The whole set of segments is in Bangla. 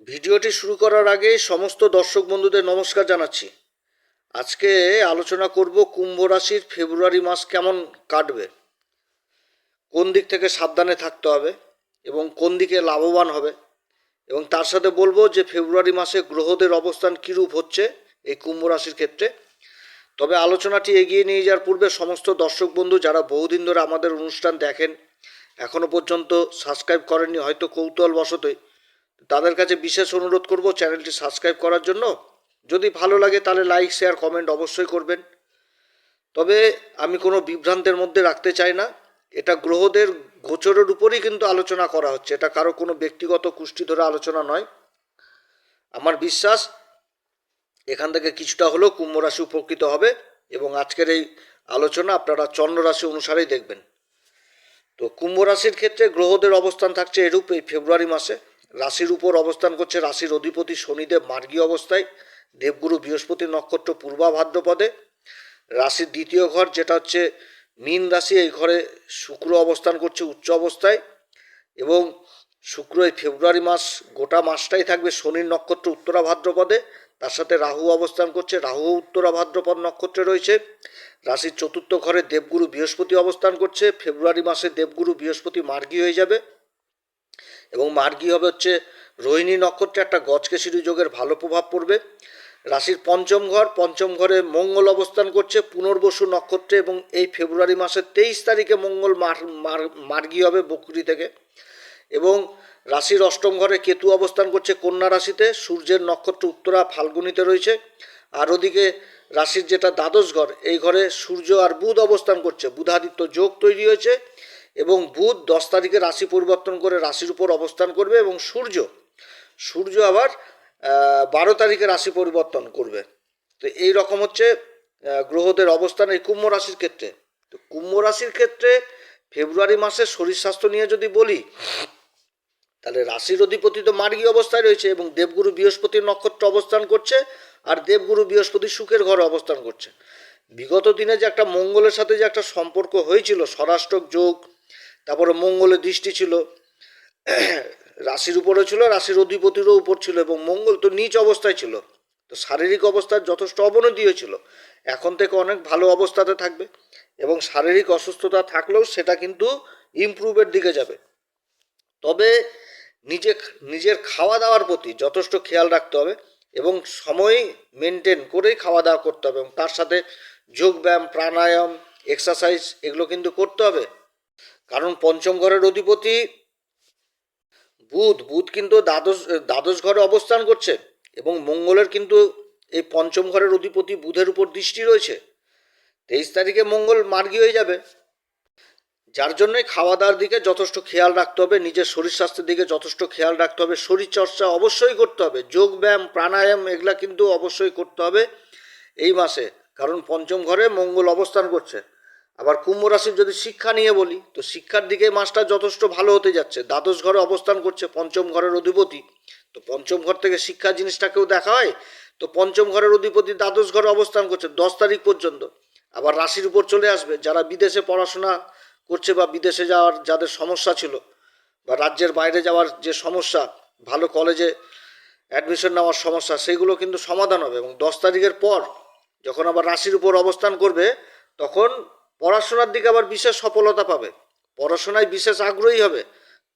ভিডিওটি শুরু করার আগে সমস্ত দর্শক বন্ধুদের নমস্কার জানাচ্ছি। আজকে আলোচনা করব কুম্ভ রাশির ফেব্রুয়ারি মাস কেমন কাটবে, কোন দিক থেকে সাবধানে থাকতে হবে এবং কোন দিকে লাভবান হবে। এবং তার সাথে বলব যে ফেব্রুয়ারি মাসে গ্রহদের অবস্থান কীরূপ হচ্ছে এই কুম্ভ রাশির ক্ষেত্রে। তবে আলোচনাটি এগিয়ে নিয়ে যাওয়ার পূর্বে সমস্ত দর্শক বন্ধু যারা বহুদিন ধরে আমাদের অনুষ্ঠান দেখেন এখনও পর্যন্ত সাবস্ক্রাইব করেননি, হয়তো কৌতূহলবশতই তাদের কাছে বিশেষ অনুরোধ করব চ্যানেলটি সাবস্ক্রাইব করার জন্য। যদি ভালো লাগে তাহলে লাইক, শেয়ার, কমেন্ট অবশ্যই করবেন। তবে আমি কোনো বিভ্রান্তের মধ্যে রাখতে চাই না। এটা গ্রহদের গোচরের উপরেই কিন্তু আলোচনা করা হচ্ছে। এটা কারও কোনো ব্যক্তিগত কুষ্টি ধরে আলোচনা নয়। আমার বিশ্বাস, এখান থেকে কিছুটা হলেও কুম্ভ রাশি উপকৃত হবে এবং আজকের এই আলোচনা আপনারা চন্দ্র রাশি অনুসারেই দেখবেন। তো কুম্ভ রাশির ক্ষেত্রে গ্রহদের অবস্থান থাকছে এরূপ এই ফেব্রুয়ারি মাসে। রাশির উপর অবস্থান করছে রাশির অধিপতি শনিদেব মার্গী অবস্থায়। দেবগুরু বৃহস্পতি নক্ষত্র পূর্বা ভাদ্রপদে। রাশির দ্বিতীয় ঘর যেটা হচ্ছে মীন রাশি, এই ঘরে শুক্র অবস্থান করছে উচ্চ অবস্থায় এবং শুক্র এই ফেব্রুয়ারি মাস, গোটা মাসটাই থাকবে শনির নক্ষত্র উত্তরা ভাদ্রপদে। তার সাথে রাহু অবস্থান করছে, রাহু উত্তরা ভাদ্রপদ নক্ষত্রে রয়েছে। রাশির চতুর্থ ঘরে দেবগুরু বৃহস্পতি অবস্থান করছে, ফেব্রুয়ারি মাসে দেবগুরু বৃহস্পতি মার্গী হয়ে যাবে। এবং মার্গী হবে হচ্ছে, রোহিণী নক্ষত্রে একটা গজকেশরী যোগের ভালো প্রভাব পড়বে। রাশির পঞ্চম ঘর, পঞ্চম ঘরে মঙ্গল অবস্থান করছে পুনর্বসু নক্ষত্রে এবং এই ফেব্রুয়ারি মাসের তেইশ তারিখে মঙ্গল মার, মার- মার্গী হবে বকরি থেকে। এবং রাশির অষ্টম ঘরে কেতু অবস্থান করছে কন্যা রাশিতে, সূর্যের নক্ষত্র উত্তরা ফাল্গুনিতে রয়েছে। আর ওদিকে রাশির যেটা দ্বাদশ ঘর, এই ঘরে সূর্য আর বুধ অবস্থান করছে। বুধাদিত্য যোগ তৈরি হয়েছে। এবং বুধ দশ তারিখে রাশি পরিবর্তন করে রাশির উপর অবস্থান করবে এবং সূর্য সূর্য আবার বারো তারিখে রাশি পরিবর্তন করবে। তো এই রকম হচ্ছে গ্রহদের অবস্থান এই কুম্ভ রাশির ক্ষেত্রে। তো কুম্ভ রাশির ক্ষেত্রে ফেব্রুয়ারি মাসে শরীর স্বাস্থ্য নিয়ে যদি বলি, তাহলে রাশির অধিপতি তো মার্গী অবস্থায় রয়েছে এবং দেবগুরু বৃহস্পতির নক্ষত্র অবস্থান করছে আর দেবগুরু বৃহস্পতি সুখের ঘরে অবস্থান করছে। বিগত দিনে যে একটা মঙ্গলের সাথে যে একটা সম্পর্ক হয়েছিল, স্বরাষ্ট্রক যোগ তারপরে মঙ্গলের দৃষ্টি ছিল, রাশির উপরে ছিল, রাশির অধিপতিরও উপর ছিল এবং মঙ্গল তো নিচ অবস্থায় ছিল। তো শারীরিক অবস্থার যথেষ্ট অবনতি হয়েছিল এখন থেকে অনেক ভালো অবস্থাতে থাকবে এবং শারীরিক অসুস্থতা থাকলেও সেটা কিন্তু ইমপ্রুভের দিকে যাবে। তবে নিজে, নিজের খাওয়া দাওয়ার প্রতি যথেষ্ট খেয়াল রাখতে হবে এবং সময় মেনটেন করেই খাওয়া দাওয়া করতে হবে এবং তার সাথে যোগব্যায়াম, প্রাণায়াম এক্সারসাইজ এগুলো কিন্তু করতে হবে। কারণ পঞ্চম ঘরের অধিপতি বুধ বুধ কিন্তু দ্বাদশ দ্বাদশ ঘরে অবস্থান করছে এবং মঙ্গলের কিন্তু এই পঞ্চম ঘরের অধিপতি বুধের উপর দৃষ্টি রয়েছে। তেইশ তারিখে মঙ্গল মার্গী হয়ে যাবে। যার জন্যই খাওয়া দাওয়ার দিকে যথেষ্ট খেয়াল রাখতে হবে, নিজের শরীর স্বাস্থ্যের দিকে যথেষ্ট খেয়াল রাখতে হবে, শরীর চর্চা অবশ্যই করতে হবে, যোগ ব্যায়াম, প্রাণায়াম এগুলা কিন্তু অবশ্যই করতে হবে এই মাসে। কারণ পঞ্চম ঘরে মঙ্গল অবস্থান করছে। আবার কুম্ভ রাশির যদি শিক্ষা নিয়ে বলি, তো শিক্ষার দিকে মাসটা যথেষ্ট ভালো হতে যাচ্ছে। দ্বাদশ ঘরে অবস্থান করছে পঞ্চম ঘরের অধিপতি। তো পঞ্চম ঘর থেকে শিক্ষা জিনিসটাকেও দেখা হয়, তো পঞ্চম ঘরের অধিপতি দ্বাদশ ঘরে অবস্থান করছে দশ তারিখ পর্যন্ত। আবার রাশির উপর চলে আসবে, যারা বিদেশে পড়াশোনা করছে বা বিদেশে যাওয়ার যাদের সমস্যা ছিল, বা রাজ্যের বাইরে যাওয়ার যে সমস্যা, ভালো কলেজে অ্যাডমিশন নেওয়ার সমস্যা, সেগুলো কিন্তু সমাধান হবে এবং দশ তারিখের পর যখন আবার রাশির উপর অবস্থান করবে, তখন পড়াশোনার দিকে আবার বিশেষ সফলতা পাবে। পড়াশোনায় বিশেষ আগ্রহী হবে।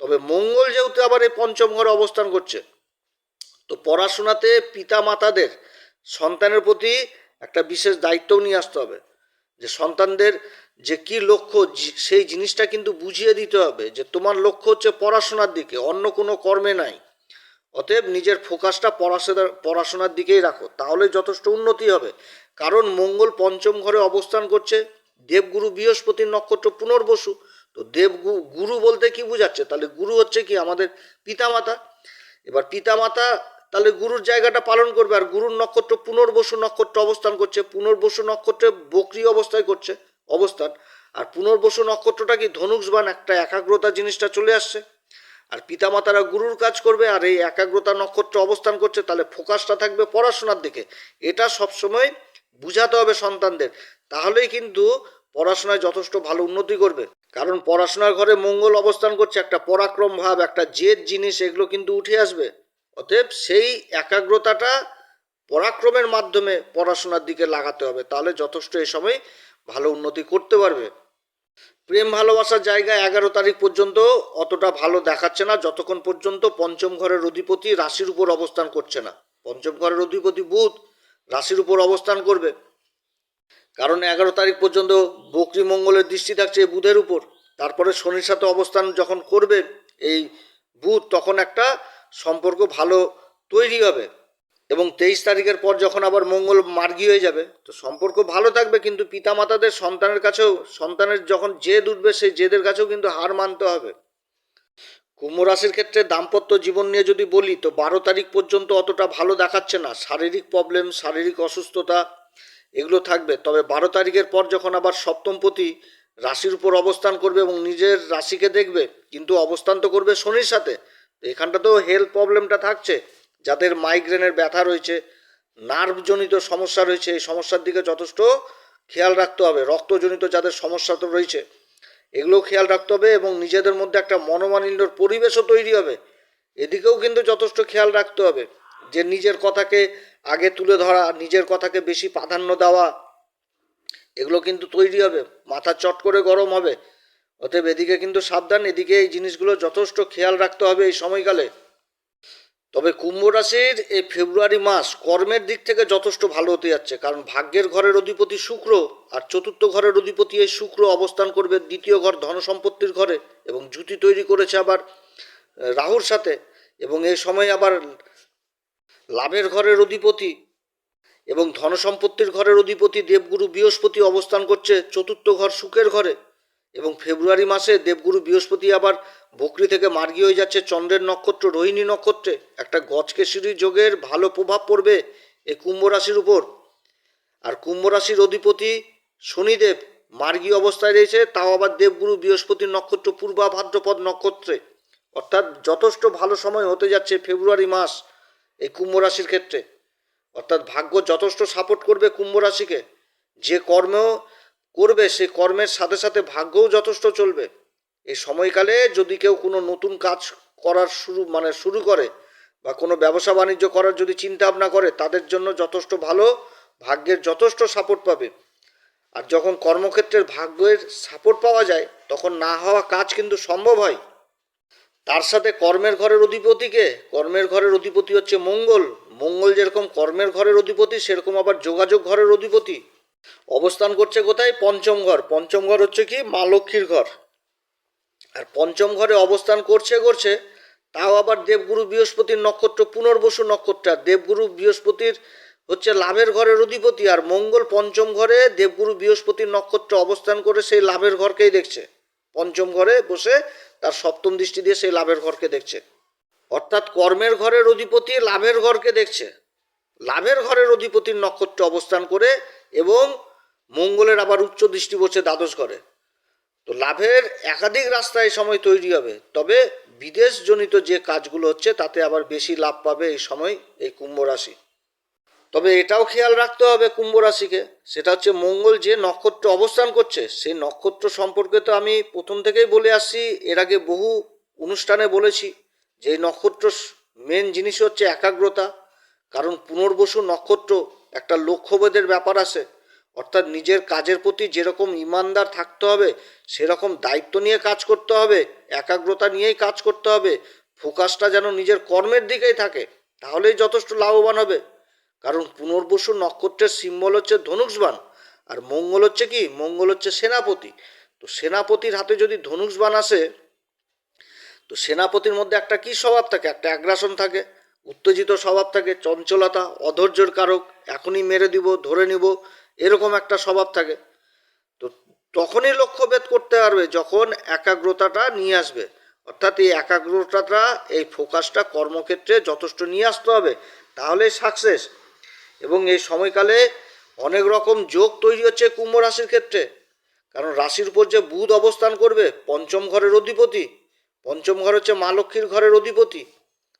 তবে মঙ্গল যেহেতু আবার এই পঞ্চম ঘরে অবস্থান করছে, তো পড়াশোনাতে পিতা মাতাদের সন্তানের প্রতি একটা বিশেষ দায়িত্বও নিয়ে আসতে হবে। যে সন্তানদের যে কি লক্ষ্য সেই জিনিসটা কিন্তু বুঝিয়ে দিতে হবে যে তোমার লক্ষ্য হচ্ছে পড়াশোনার দিকে, অন্য কোনো কর্মে নাই। অতএব নিজের ফোকাসটা পড়াশোনার পড়াশোনার দিকেই রাখো, তাহলে যথেষ্ট উন্নতি হবে। কারণ মঙ্গল পঞ্চম ঘরে অবস্থান করছে দেবগুরু বৃহস্পতির নক্ষত্র পুনর্বসু, তো দেব গু- গুরু বলতে কি বোঝাচ্ছে? তাহলে গুরু হচ্ছে কি? আমাদের পিতামাতা। এবার পিতামাতা তাহলে গুরুর জায়গাটা পালন করবে, আর গুরুর নক্ষত্র পুনর্বসু নক্ষত্র অবস্থান করছে। পুনর্বসু নক্ষত্রে বকরি অবস্থায় করছে, অবস্থান। আর পুনর্বসু নক্ষত্রটা কি? ধনুষবান একটা একাগ্রতা জিনিসটা চলে আসছে। আর পিতামাতারা গুরুর কাজ করবে, আর এই একাগ্রতা নক্ষত্র অবস্থান করছে, তাহলে ফোকাসটা থাকবে পড়াশোনার দিকে। এটা সবসময় বুঝাতে হবে সন্তানদের। তাহলেই কিন্তু পড়াশোনায় যথেষ্ট ভালো উন্নতি করবে। কারণ পড়াশোনার ঘরে মঙ্গল অবস্থান করছে, একটা পরাক্রম ভাব, একটা জেদ জিনিস, এগুলো কিন্তু উঠে আসবে। অতএব সেই একাগ্রতাটা পরাক্রমের মাধ্যমে পড়াশোনার দিকে লাগাতে হবে। তাহলে যথেষ্ট এ সময় ভালো উন্নতি করতে পারবে। প্রেম ভালোবাসার জায়গা এগারো তারিখ পর্যন্ত অতটা ভালো দেখাচ্ছে না। যতক্ষণ পর্যন্ত পঞ্চম ঘরের অধিপতি রাশির উপর অবস্থান করছে না। পঞ্চম ঘরের অধিপতি বুধ রাশির উপর অবস্থান করবে। কারণ এগারো তারিখ পর্যন্ত বকরি মঙ্গলের দৃষ্টি থাকছে বুধের উপর। তারপরে শনির সাথে অবস্থান যখন করবে, এই বুধ তখন একটা সম্পর্ক ভালো তৈরি হবে। এবং তেইশ তারিখের পর যখন আবার মঙ্গল মার্গী হয়ে যাবে, তো সম্পর্ক ভালো থাকবে, কিন্তু পিতামাতাদের সন্তানের কাছেও, সন্তানের যখন জেদ উঠবে, সেই জেদের কাছেও কিন্তু হার মানতে হবে। কুম্ভ রাশির ক্ষেত্রে দাম্পত্য জীবন নিয়ে যদি বলি, তো বারো তারিখ পর্যন্ত অতটা ভালো দেখাচ্ছে না। শারীরিক প্রবলেম শারীরিক অসুস্থতা এগুলো থাকবে। তবে বারো তারিখের পর যখন আবার সপ্তমপতি রাশির উপর অবস্থান করবে এবং নিজের রাশিকে দেখবে, কিন্তু অবস্থান তো করবে শনির সাথে এখানটাতেও হেলথ প্রবলেমটা থাকছে। যাদের মাইগ্রেনের ব্যথা রয়েছে নার্ভজনিত সমস্যা রয়েছে, এই সমস্যার দিকে যথেষ্ট খেয়াল রাখতে হবে। রক্তজনিত যাদের সমস্যা তো রয়েছে এগুলোও খেয়াল রাখতে হবে এবং নিজেদের মধ্যে একটা মনোমালিন্যর পরিবেশও তৈরি হবে। এদিকেও কিন্তু যথেষ্ট খেয়াল রাখতে হবে যে নিজের কথাকে আগে তুলে ধরা, নিজের কথাকে বেশি প্রাধান্য দেওয়া, এগুলো কিন্তু তৈরি হবে। মাথা চট করে গরম হবে। অতএব এদিকে কিন্তু সাবধান, এদিকে এই জিনিসগুলো যথেষ্ট খেয়াল রাখতে হবে এই সময়কালে। তবে কুম্ভ রাশির এই ফেব্রুয়ারি মাস কর্মের দিক থেকে যথেষ্ট ভালো হতে যাচ্ছে, কারণ ভাগ্যের ঘরের অধিপতি শুক্র আর চতুর্থ ঘরের অধিপতি এই শুক্র অবস্থান করবে দ্বিতীয় ঘর ধনসম্পত্তির ঘরে এবং জুতি তৈরি করেছে আবার রাহুর সাথে এবং এই সময় আবার লাভের ঘরের অধিপতি এবং ধনসম্পত্তির ঘরের অধিপতি দেবগুরু বৃহস্পতি অবস্থান করছে চতুর্থ ঘর সুখের ঘরে এবং ফেব্রুয়ারি মাসে দেবগুরু বৃহস্পতি আবার বকরি থেকে মার্গী হয়ে যাচ্ছে চন্দ্রের নক্ষত্র, রোহিণী নক্ষত্রে। একটা গজকেশরী যোগের ভালো প্রভাব পড়বে এই কুম্ভ রাশির উপর। আর কুম্ভ রাশির অধিপতি শনিদেব মার্গী অবস্থায় রয়েছে, তাও আবার দেবগুরু বৃহস্পতির নক্ষত্র, পূর্বা ভাদ্রপদ নক্ষত্রে। অর্থাৎ যথেষ্ট ভালো সময় হতে যাচ্ছে ফেব্রুয়ারি মাস এই কুম্ভ রাশির ক্ষেত্রে। অর্থাৎ ভাগ্য যথেষ্ট সাপোর্ট করবে কুম্ভ রাশিকে। যে কর্ম করবে, সে কর্মের সাথে সাথে ভাগ্যও যথেষ্ট চলবে। এই সময়কালে যদি কেউ কোনো নতুন কাজ করার শুরু মানে শুরু করে বা কোনো ব্যবসা বাণিজ্য করার যদি চিন্তা ভাবনা করে, তাদের জন্য যথেষ্ট ভালো, ভাগ্যের যথেষ্ট সাপোর্ট পাবে। আর যখন কর্মক্ষেত্রের ভাগ্যের সাপোর্ট পাওয়া যায়, তখন না হওয়া কাজ কিন্তু সম্ভব হয়। তার সাথে কর্মের ঘরের অধিপতিকে, কর্মের ঘরের অধিপতি হচ্ছে মঙ্গল। মঙ্গল যেরকম কর্মের ঘরের অধিপতি, সেরকম আবার যোগাযোগ ঘরের অধিপতি। অবস্থান করছে কোথায়? পঞ্চম ঘর। পঞ্চম ঘর হচ্ছে কি? মা লক্ষ্মীর ঘর। আর পঞ্চম ঘরে অবস্থান করছে করছে, তাও আবার দেবগুরু বৃহস্পতির নক্ষত্র, পুনর্বসু নক্ষত্র দেবগুরু বৃহস্পতির হচ্ছে লাভের ঘরের অধিপতি, আর মঙ্গল পঞ্চম ঘরে দেবগুরু বৃহস্পতির নক্ষত্র অবস্থান করে সেই লাভের ঘরকেই দেখছে। পঞ্চম ঘরে বসে তার সপ্তম দৃষ্টি দিয়ে সেই লাভের ঘরকে দেখছে। অর্থাৎ কর্মের ঘরের অধিপতি লাভের ঘরকে দেখছে। লাভের ঘরের অধিপতির নক্ষত্র অবস্থান করে এবং মঙ্গলের আবার উচ্চ দৃষ্টি বসে দ্বাদশ ঘরে। তো লাভের একাধিক রাস্তা এই সময় তৈরি হবে। তবে বিদেশজনিত যে কাজগুলো হচ্ছে, তাতে আবার বেশি লাভ পাবে এই সময় এই কুম্ভ রাশি। তবে এটাও খেয়াল রাখতে হবে কুম্ভ রাশিকে, সেটা হচ্ছে মঙ্গল যে নক্ষত্র অবস্থান করছে, সেই নক্ষত্র সম্পর্কে তো আমি প্রথম থেকেই বলে আসছি, এর আগে বহু অনুষ্ঠানে বলেছি যে নক্ষত্র মেন জিনিস হচ্ছে একাগ্রতা, কারণ পুনর্বসু নক্ষত্র একটা লক্ষ্যভেদের ব্যাপার আছে। অর্থাৎ নিজের কাজের প্রতি যেরকম ইমানদার থাকতে হবে, সেরকম দায়িত্ব নিয়ে কাজ করতে হবে, একাগ্রতা নিয়েই কাজ করতে হবে, ফোকাসটা যেন নিজের কর্মের দিকেই থাকে, তাহলেই যথেষ্ট লাভবান হবে। কারণ পুনর্বসু নক্ষত্রের সিম্বল হচ্ছে ধনুষবান আর মঙ্গল হচ্ছে কি? মঙ্গল হচ্ছে সেনাপতি। তো সেনাপতির হাতে যদি ধনুষবান আসে, তো সেনাপতির মধ্যে একটা কি স্বভাব থাকে? একটা অ্যাগ্রাসন থাকে, উত্তেজিত স্বভাব থাকে, চঞ্চলতা অধৈর্যের কারক, এখনই মেরে দিব, ধরে নিব এরকম একটা স্বভাব থাকে। তো তখনই লক্ষ্যভেদ করতে পারবে যখন একাগ্রতাটা নিয়ে আসবে। অর্থাৎ এই একাগ্রতাটা, এই ফোকাসটা কর্মক্ষেত্রে যথেষ্ট নিয়ে আসতে হবে, তাহলে সাকসেস এবং এই সময়কালে অনেক রকম যোগ তৈরি হচ্ছে কুম্ভ রাশির ক্ষেত্রে। কারণ রাশির উপর যে বুধ অবস্থান করবে, পঞ্চম ঘরের অধিপতি। পঞ্চম ঘর হচ্ছে মা লক্ষ্মীর ঘরের অধিপতি।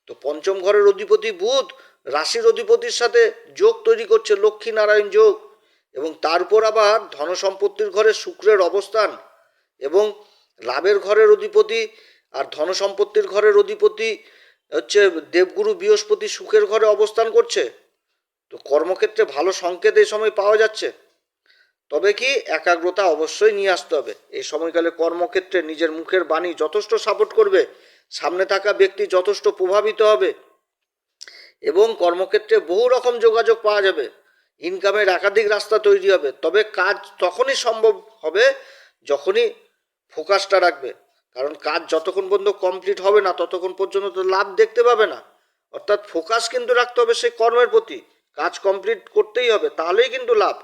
তো পঞ্চম ঘরের অধিপতি বুধ, রাশির অধিপতির সাথে যোগ তৈরি করছে লক্ষ্মী নারায়ণ যোগ। এবং তারপর আবার ধনসম্পত্তির ঘরে শুক্রের অবস্থান এবং লাভের ঘরের অধিপতি আর ধনসম্পত্তির ঘরের অধিপতি হচ্ছে দেবগুরু বৃহস্পতি সুখের ঘরে অবস্থান করছে। তো কর্মক্ষেত্রে ভালো সংকেত এই সময় পাওয়া যাচ্ছে। তবে কি একাগ্রতা অবশ্যই নিয়ে আসতে হবে। এই সময়কালে কর্মক্ষেত্রে নিজের মুখের বাণী যথেষ্ট সাপোর্ট করবে, সামনে থাকা ব্যক্তি যথেষ্ট প্রভাবিত হবে এবং কর্মক্ষেত্রে বহু রকম যোগাযোগ পাওয়া যাবে। ইনকামের একাধিক রাস্তা তৈরি হবে, তবে কাজ তখনই সম্ভব হবে যখনই ফোকাসটা রাখবে। কারণ কাজ যতক্ষণ পর্যন্ত কমপ্লিট হবে না, ততক্ষণ পর্যন্ত তো লাভ দেখতে পাবে না। অর্থাৎ ফোকাস কিন্তু রাখতে হবে সেই কর্মের প্রতি। কাজ কমপ্লিট করতেই হবে, তাহলেই কিন্তু লাভ।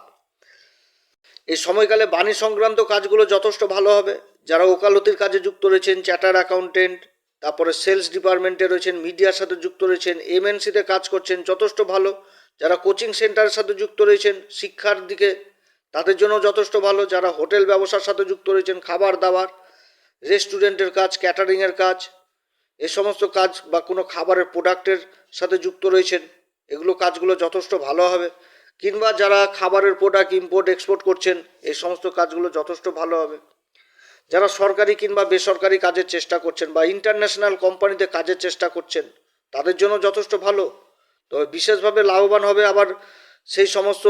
এই সময়কালে বাণী সংক্রান্ত কাজগুলো যথেষ্ট ভালো হবে। যারা ওকালতির কাজে যুক্ত রয়েছেন চ্যাটার অ্যাকাউন্টেন্ট তারপরে সেলস ডিপার্টমেন্টে রয়েছেন মিডিয়ার সাথে যুক্ত রয়েছেন এমএনসিতে কাজ করছেন, যথেষ্ট ভালো। যারা কোচিং সেন্টারের সাথে যুক্ত রয়েছেন, শিক্ষার দিকে তাদের জন্য যথেষ্ট ভালো। যারা হোটেল ব্যবসার সাথে যুক্ত রয়েছেন, খাবার দাবার, রেস্টুরেন্টের কাজ ক্যাটারিংয়ের কাজ, এ সমস্ত কাজ বা কোনো খাবারের প্রোডাক্টের সাথে যুক্ত রয়েছেন, এগুলো কাজগুলো যথেষ্ট ভালো হবে। কিংবা যারা খাবারের প্রোডাক্ট ইম্পোর্ট এক্সপোর্ট করছেন এই সমস্ত কাজগুলো যথেষ্ট ভালো হবে। যারা সরকারি কিংবা বেসরকারি কাজের চেষ্টা করছেন বা ইন্টারন্যাশনাল কোম্পানিতে কাজের চেষ্টা করছেন, তাদের জন্য যথেষ্ট ভালো। তবে বিশেষভাবে লাভবান হবে আবার সেই সমস্ত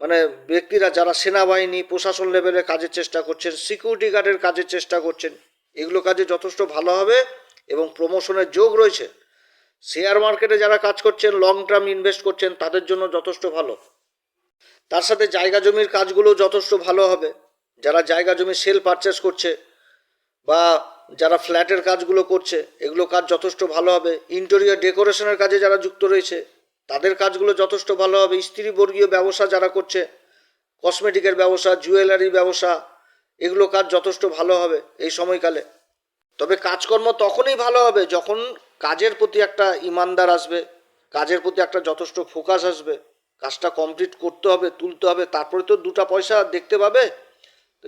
মানে ব্যক্তিরা যারা সেনাবাহিনী, প্রশাসন লেভেলে কাজের চেষ্টা করছেন সিকিউরিটি গার্ডের কাজের চেষ্টা করছেন, এগুলো কাজে যথেষ্ট ভালো হবে এবং প্রমোশনের যোগ রয়েছে। শেয়ার মার্কেটে যারা কাজ করছেন লং টার্ম ইনভেস্ট করছেন, তাদের জন্য যথেষ্ট ভালো। তার সাথে জায়গা জমির কাজগুলো যথেষ্ট ভালো হবে। যারা জায়গা জমি সেল পারচেস করছে বা যারা ফ্ল্যাটের কাজগুলো করছে, এগুলো কাজ যথেষ্ট ভালো হবে। ইন্টেরিয়র ডেকোরেশনের কাজে যারা যুক্ত রয়েছে তাদের কাজগুলো যথেষ্ট ভালো হবে। স্ত্রীবর্গীয় ব্যবসা যারা করছে কসমেটিকের ব্যবসা জুয়েলারি ব্যবসা, এগুলো কাজ যথেষ্ট ভালো হবে এই সময়কালে। তবে কাজকর্ম তখনই ভালো হবে যখন কাজের প্রতি একটা ইমানদার আসবে, কাজের প্রতি একটা যথেষ্ট ফোকাস আসবে, কাজটা কমপ্লিট করতে হবে, তুলতে হবে। তারপরে তো দুটা পয়সা দেখতে পাবে।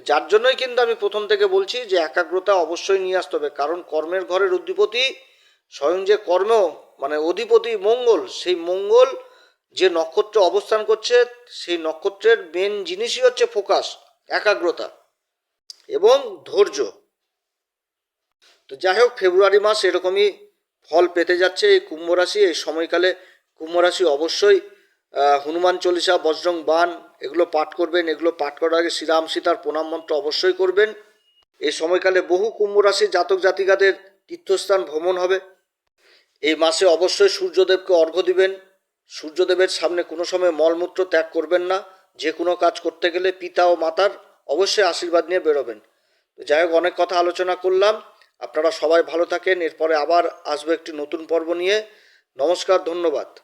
যার জন্যই কিন্তু আমি প্রথম থেকে বলছি যে একাগ্রতা অবশ্যই নিয়ে আসতে হবে। কারণ কর্মের ঘরের অধিপতি স্বয়ং যে কর্ম মানে অধিপতি মঙ্গল, সেই মঙ্গল যে নক্ষত্রে অবস্থান করছে, সেই নক্ষত্রের মেন জিনিসই হচ্ছে ফোকাস একাগ্রতা এবং ধৈর্য। তো যাই হোক, ফেব্রুয়ারি মাস এরকমই ফল পেতে যাচ্ছে এই কুম্ভ রাশি। এই সময়কালে কুম্ভ রাশি অবশ্যই হনুমান চল্লিশা, বজরং বান এগুলো পাঠ করবেন। এগুলো পাঠ করার আগে শ্রীরাম সীতার প্রণাম মন্ত্র অবশ্যই করবেন। এই সময়কালে বহু কুম্ভ জাতক জাতিকাদের তীর্থস্থান ভ্রমণ হবে। এই মাসে অবশ্যই সূর্যদেবকে অর্ঘ্য দিবেন। সূর্যদেবের সামনে কোনো সময় মলমূত্র ত্যাগ করবেন না। যে কোনো কাজ করতে গেলে পিতা ও মাতার অবশ্যই আশীর্বাদ নিয়ে বেরোবেন। যাই হোক, অনেক কথা আলোচনা করলাম। আপনারা সবাই ভালো থাকেন। এরপরে আবার আসব একটি নতুন পর্ব নিয়ে। নমস্কার, ধন্যবাদ।